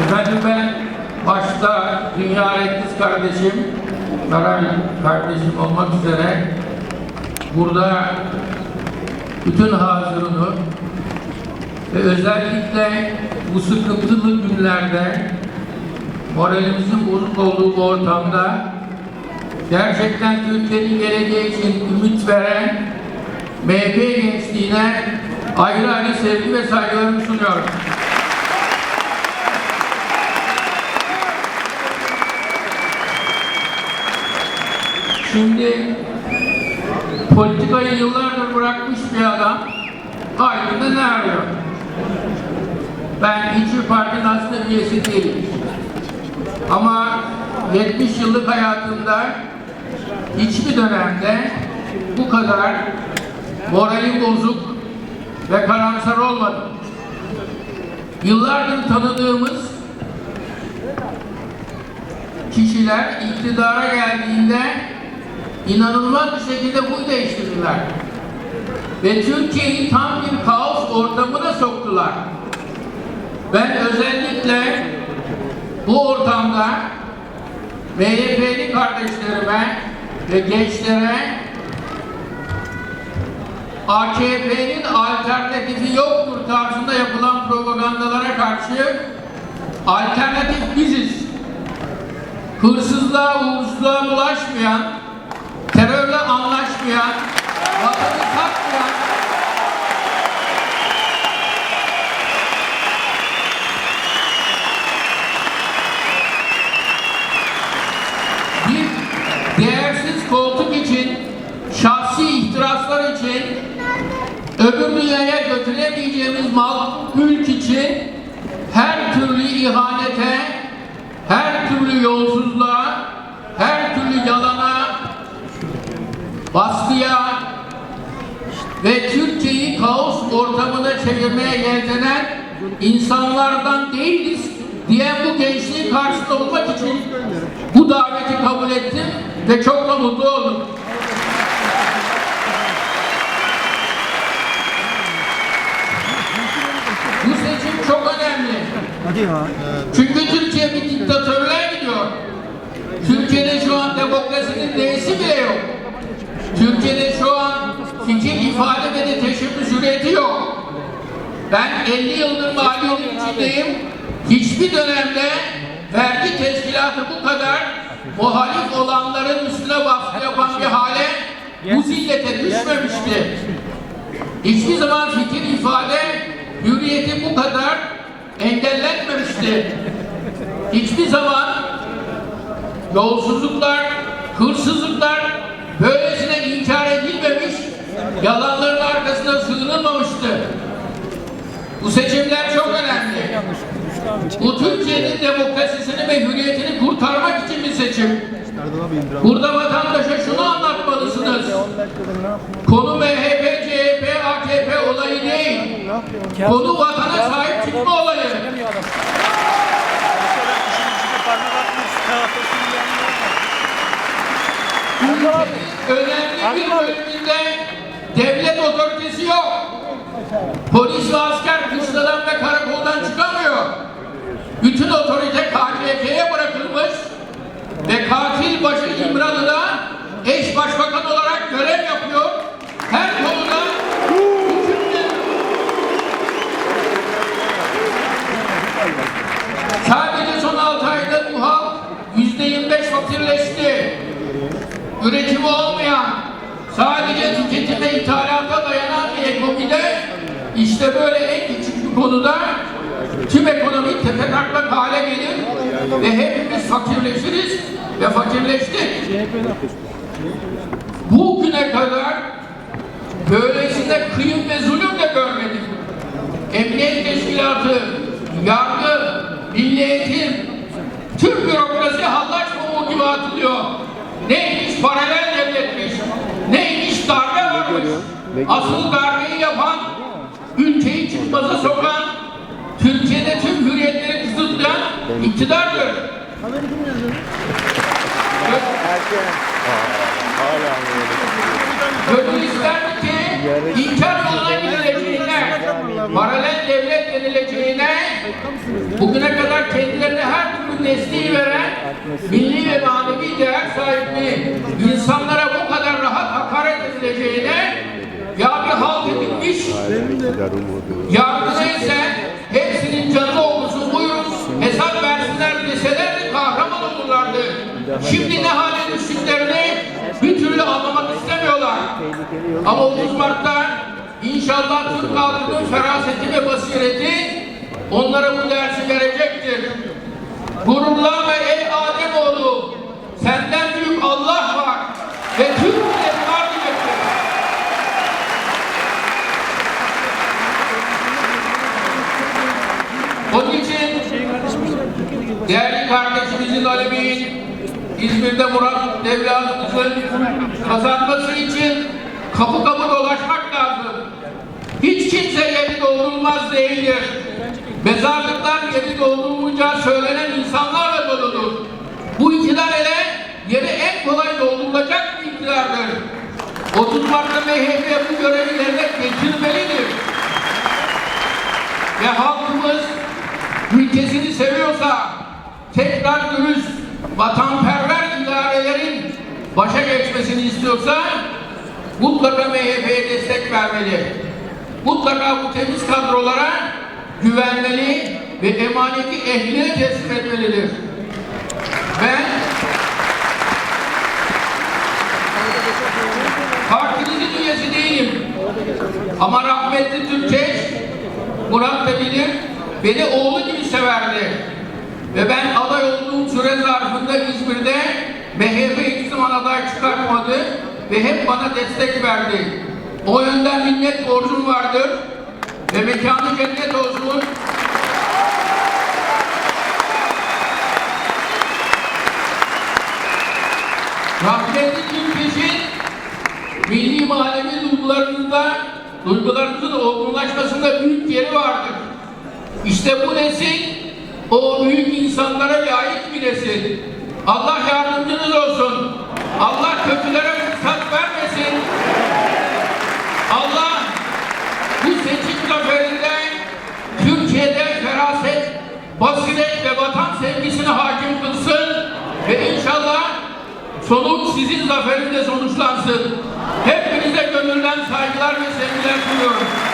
Efendim ben başta Dünya Renkliz kardeşim, Saray kardeşim olmak üzere burada bütün hazırını ve özellikle bu sıkıntılı günlerde moralimizin bozuk olduğu bu ortamda gerçekten Türkiye'nin geleceği için ümit veren MHP gençliğine ayrı ayrı sevgi ve saygılarımı sunuyorum. Şimdi politikayı yıllardır bırakmış bir adam halinde ne arıyor? Ben hiçbir partinin aslında üyesi değilim. Ama 70 yıllık hayatımda hiçbir dönemde bu kadar moralim bozuk ve karamsar olmadım. Yıllardır tanıdığımız kişiler iktidara geldiğinde inanılmaz bir şekilde bu değiştirdiler. Ve Türkiye'yi tam bir kaos ortamına soktular. Ben özellikle bu ortamda MHP'li kardeşlerime ve gençlere AKP'nin alternatifi yoktur tarzında yapılan propagandalara karşı alternatif biziz. Hırsızlığa, uğursuzluğa bulaşmayan, terörle anlaşmayan, vatanı satmayan, bir değersiz koltuk için, şahsi ihtiraslar için, öbür dünyaya götüremeyeceğimiz mal, mülk için her türlü ihanete, her türlü yolsuzluğa, her türlü yalana, baskıya ve Türkiye'yi kaos ortamına çevirmeye yeltenen insanlardan değiliz diyen bu gençliğin karşısında olmak için bu daveti kabul ettim ve çok da mutlu oldum. Bu seçim çok önemli. Çünkü Türkiye bir diktatörlüğe gidiyor. Türkiye'de şu an demokrasinin D'si bile yok. Türkiye'de şu an fikir ifade ve de teşebbüs hürriyeti yok. Ben 50 yıldır maliyetin içindeyim. Hiçbir dönemde vergi teşkilatı bu kadar muhalif olanların üstüne baskı yapan bir hale bu zillete düşmemişti. Hiçbir zaman fikir ifade hürriyeti bu kadar engellenmemişti. Hiçbir zaman yolsuzluklar, hırsızlıklar böylesine inkar edilmemiş, yalanların arkasına sığınılmamıştı. Bu seçimler çok önemli. Bu Türkiye'nin demokrasisini ve hürriyetini kurtarmak için bir seçim. Burada vatandaşa şunu anlatmalısınız. 10 dakikadır ne yapıyorsun? Konu MHP, CHP, AKP olayı değil. Konu vatana sahip çıkma olayı. Önemli bir bölümünde devlet otoritesi yok. Polis ve asker kışladan ve karakoldan çıkamıyor. Bütün otorite KCK'ye bırakılmış ve katil başı İmralı'da eş başbakan olarak Üretimi olmayan, sadece tüketime ithalata dayanan bir ekonomide işte böyle en küçük bir konuda tüm ekonomi tepetaklak hale gelir ve hepimiz fakirleşiriz ve fakirleştik. Bugüne kadar böylesine kıyım ve zulüm de görmedik. Emniyet Teşkilatı, yargı, milli tüm bürokrasi hallaç pamuğu gibi atılıyor. Asıl darbeyi yapan, ülkeyi çıkmaza sokan, Türkiye'de tüm hürriyetleri kısıtlayan iktidardır. Gönül isterdi ki inkar yoluna gidileceğine, paralel devlet denileceğine, bugüne kadar kendi desteği veren milli ve manevi değer sahibi insanlara yargı neyse hepsinin canı olmuşsun buyurun hesap versinler deselerdi kahraman olurlardı. Şimdi ne hale düştüklerini bir türlü anlamak istemiyorlar. Ama 30 Mart'ta inşallah Türk halkının feraseti ve basireti onlara bu dersi verecektir. Gururlanma ey Ademoğlu, senden büyük Allah var ve Türk milleti var diyecektir. Onun için değerli kardeşimizin Alevi'nin İzmir'de Murat evladımızın kazanması için kapı kapı dolaşmak lazım. Hiç kimse yeri doldurulmaz değildir. Mezarlıklar yeri doldurulunca söylenen insanlarla doludur. Bu iktidar ele yeri en kolay doldurulacak bir iktidardır. 30 Mart'ta MHP bu görevi yerine getirmelidir. Ve halkımız ülkesini seviyorsa vatanperver idarelerin başa geçmesini istiyorsa mutlaka MHP'ye destek vermeli. Mutlaka bu temiz kadrolara güvenmeli ve emaneti ehline teslim etmelidir. Ben partinizin üyesi değilim. Ama rahmetli Türkeş, Murat da bilir, beni oğlu gibi severdi. Ve ben süre zarfında İzmir'de MHP zaman aday çıkartmadı ve hep bana destek verdi. O yönden minnet borcum vardır ve mekanı cennet olsun. Rahmetli Türkeş'in milli manevi duygularımızda, duygularımızın olgunlaşmasında büyük yeri vardır. İşte bu nesil o büyük insanlara layık bir nesil. Allah yardımcınız olsun. Allah kötülere fırsat vermesin. Allah bu seçim zaferinde Türkiye'de feraset, basiret ve vatan sevgisini hakim kılsın ve inşallah sonuç sizin zaferinle sonuçlansın. Hepinize gönülden saygılar ve sevgiler sunuyorum.